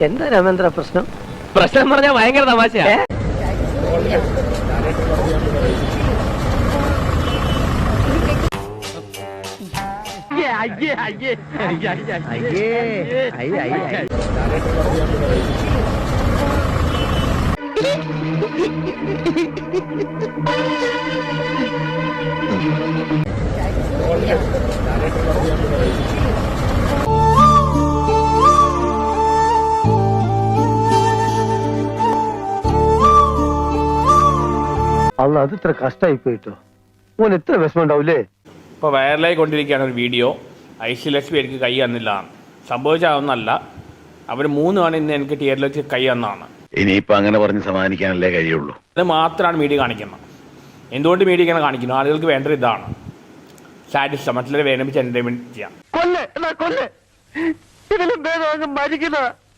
എന്താ രാമേന്ദ്ര പ്രശ്നം? പ്രശ്നം പറഞ്ഞാൽ ഭയങ്കര തമാശയാ അയ്യേ അയ്യേ. അല്ല അത് ഇത്ര കഷ്ടായി പോയിട്ടോ? ഓൻ എത്ര വിഷമം ഉണ്ടാവില്ലേ ഇപ്പോൾ വൈറലായി കൊണ്ടിരിക്കുകയാണ് ഒരു വീഡിയോ. ഐശ്വലക്ഷ്മി എനിക്ക് കൈ തന്നില്ല സംഭവിച്ചാവുന്നല്ല അവർ മൂന്ന് ആണ് ഇന്ന് എനിക്ക് തിയേറ്ററിൽ വെച്ച് കൈ തന്നതാണ്. ഇനിയിപ്പോൾ അങ്ങനെ പറഞ്ഞ് സമാധാനിക്കാനല്ലേ കഴിയുള്ളൂ. അത് മാത്രമാണ് മീഡിയ കാണിക്കുന്നത്. എന്തുകൊണ്ട് മീഡിയ ഇങ്ങനെ കാണിക്കുന്നു? ആളുകൾക്ക് വേണ്ടത് ഇതാണ്. സാറ്റിസ്ഫ മറ്റുള്ളവരെ വേദനിപ്പിച്ച് എന്റർടൈൻമെന്റ് ചെയ്യാം. കൊല്ലേ കൊല്ലേ. ഇതിലും ഭേദം അങ്ങ് മരിക്കുന്ന ഈ ജീവിതം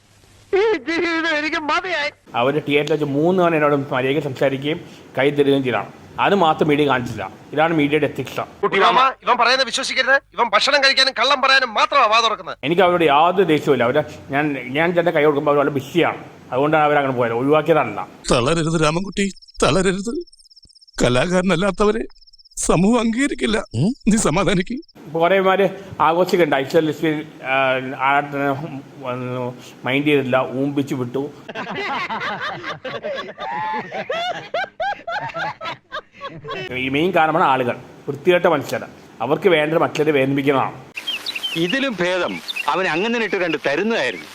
എനിക്ക് മതിയായി. അവർ തിയേറ്ററിൽ വെച്ച് മൂന്ന് തവണ എന്നോട് മര്യാദയ്ക്ക് സംസാരിക്കുകയും കൈ തരികയും ചെയ്താണ്. അത് മാത്രം മീഡിയ കാണിച്ചില്ല. ഇതാണ് മീഡിയയുടെ എത്തിക്സ് ഇവൻ പറയുന്നത് വിശ്വസിക്കരുത്. ഇവൻ ഭക്ഷണം കഴിക്കാനും കള്ളം പറയാനും മാത്രമാണ് വാ തുറക്കുന്നത്. എനിക്ക് അവരോട് യാതൊരു ദേഷ്യമില്ല അവർ ഞാൻ ഞാൻ തന്നെ കൈ കൊടുക്കുമ്പോൾ അവർ വളരെ ബിസിയാണ്. അതുകൊണ്ടാണ് അവർ അങ്ങനെ പോയത്. ഒഴിവാക്കിയതല്ല. തളരരുത് രാമൻകുട്ടി തളരരുത്. കലാകാരനല്ലാത്തവരെ സമൂഹം അംഗീകരിക്കില്ല. നീ സമാധാനിക്കും. കുറേമാര് ആഘോഷിക്കണ്ട. ഐശ്വര്യ ആട്ടിനെ മൈൻഡ് ചെയ്തില്ല ഊമ്പിച്ചു വിട്ടു. ഈ മെയിൻ കാരണമാണ് ആളുകൾ. വൃത്തികെട്ട മനുഷ്യർ അവർക്ക് വേണ്ട മറ്റുള്ളവരെ വേദനിപ്പിക്കുന്നതാണ്. ഇതിലും ഭേദം. അവൻ അങ്ങനെ ഇട്ട് കണ്ട് തരുന്നതായിരുന്നു